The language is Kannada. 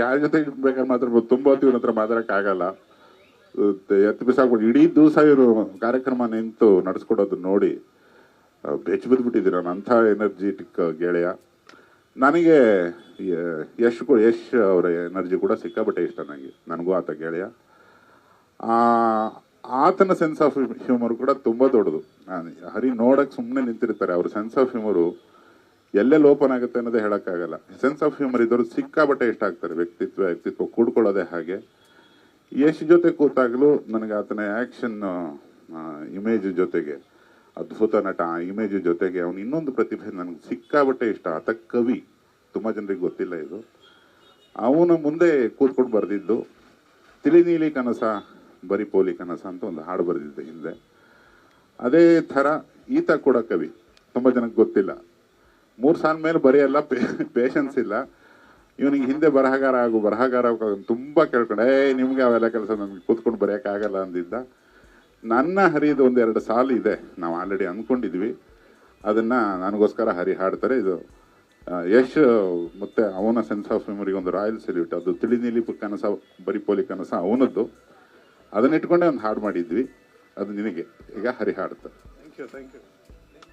ಯಾರ ಜೊತೆ ಬೇಕಾದ್ರೆ ಮಾತಾಡ್ಬೋದು ತುಂಬ ಹೊತ್ತು ಇವನ ಹತ್ರ ಮಾತಾಡೋಕ್ಕಾಗಲ್ಲ ಎತ್ತು ಬಿಸಾಕ್ಬಿಟ್ಟು ಇಡೀ ದಿವಸ ಇವರು ಕಾರ್ಯಕ್ರಮ ನಿಂತು ನಡೆಸ್ಕೊಡೋದು ನೋಡಿ. ಬೆಚ್ಚ ಬಿದ್ದುಬಿಟ್ಟಿದ್ದೀರ ನಾನು ಅಂಥ ಎನರ್ಜಿಟಿಕ್ ಗೆಳೆಯ. ನನಗೆ ಯಶ್ ಕೂಡ ಯಶ್ ಅವರ ಎನರ್ಜಿ ಕೂಡ ಸಿಕ್ಕಾಪಟ್ಟೆ ಇಷ್ಟ ನನಗೆ ನನಗೂ ಆತ ಗೆಳೆಯ. ಆತನ ಸೆನ್ಸ್ ಆಫ್ ಹ್ಯೂಮರ್ ಕೂಡ ತುಂಬ ದೊಡ್ಡದು. ಹರಿ ನೋಡಕ್ಕೆ ಸುಮ್ಮನೆ ನಿಂತಿರ್ತಾರೆ. ಅವ್ರ ಸೆನ್ಸ್ ಆಫ್ ಹ್ಯೂಮರು ಎಲ್ಲೆಲ್ಲಿ ಓಪನ್ ಆಗುತ್ತೆ ಅನ್ನೋದೇ ಹೇಳೋಕ್ಕಾಗಲ್ಲ. ಸೆನ್ಸ್ ಆಫ್ ಹ್ಯೂಮರ್ ಇದ್ದವರು ಸಿಕ್ಕಾಪಟ್ಟೆ ಇಷ್ಟ ಆಗ್ತಾರೆ, ವ್ಯಕ್ತಿತ್ವ ವ್ಯಕ್ತಿತ್ವ ಕೂಡ್ಕೊಳ್ಳೋದೇ ಹಾಗೆ. ಯಶ್ ಜೊತೆ ಕೂತಾಗಲೂ ನನಗೆ ಆತನ ಆ್ಯಕ್ಷನ್ ಇಮೇಜ್ ಜೊತೆಗೆ, ಅದ್ಭುತ ನಟ ಆ ಇಮೇಜ್ ಜೊತೆಗೆ ಅವನು ಇನ್ನೊಂದು ಪ್ರತಿಭೆ ನನಗೆ ಸಿಕ್ಕಾಪಟ್ಟೆ ಇಷ್ಟ. ಆತ ಕವಿ. ತುಂಬ ಜನರಿಗೆ ಗೊತ್ತಿಲ್ಲ ಇದು. ಅವನ ಮುಂದೆ ಕೂತ್ಕೊಂಡು ಬರೆದಿದ್ದು ತಿಳಿ ನೀಲಿ ಕನಸ, ಬರಿ ಪೋಲಿ ಕನಸ ಅಂತ ಒಂದು ಹಾಡು ಬರೆದಿದ್ದೆ ಹಿಂದೆ. ಅದೇ ಥರ ಈತ ಕೂಡ ಕವಿ. ತುಂಬ ಜನಕ್ಕೆ ಗೊತ್ತಿಲ್ಲ. ಮೂರು ಸಾಲ ಮೇಲೆ ಬರೆಯಲ್ಲ ಪೇಷನ್ಸ್ ಇಲ್ಲ. ಇವನಿಗೆ ಹಿಂದೆ ಬರಹಗಾರ ಆಗು, ಬರಹಗಾರ ತುಂಬ ಕೇಳ್ಕೊಂಡೆ. ಏ ನಿಮ್ಗೆ ಅವೆಲ್ಲ ಕೆಲಸ ನನಗೆ ಕೂತ್ಕೊಂಡು ಬರೆಯೋಕ್ಕಾಗಲ್ಲ ಅಂದಿದ್ದ. ನನ್ನ ಹರಿದು ಒಂದೆರಡು ಸಾಲು ಇದೆ. ನಾವು ಆಲ್ರೆಡಿ ಅಂದ್ಕೊಂಡಿದ್ವಿ ಅದನ್ನ ನನಗೋಸ್ಕರ ಹರಿ ಹಾಡ್ತಾರೆ. ಇದು ಯಶ್ ಮತ್ತೆ ಅವನ ಸೆನ್ಸ್ ಆಫ್ ಮೆಮೊರಿಗೆ ಒಂದು ರಾಯಲ್ ಸೆಲ್ಯೂಟ್ ಅದು ತಿಳಿ ನೀಲಿ ಕನಸ ಬರಿ ಪೋಲಿ ಕನಸ ಅವನದ್ದು. ಅದನ್ನ ಇಟ್ಕೊಂಡೇ ಒಂದು ಹಾಡು ಮಾಡಿದ್ವಿ. ಅದು ನಿನಗೆ ಈಗ ಹರಿ ಹಾಡ್ತಾರೆ ಥ್ಯಾಂಕ್ ಯು ಥ್ಯಾಂಕ್ ಯು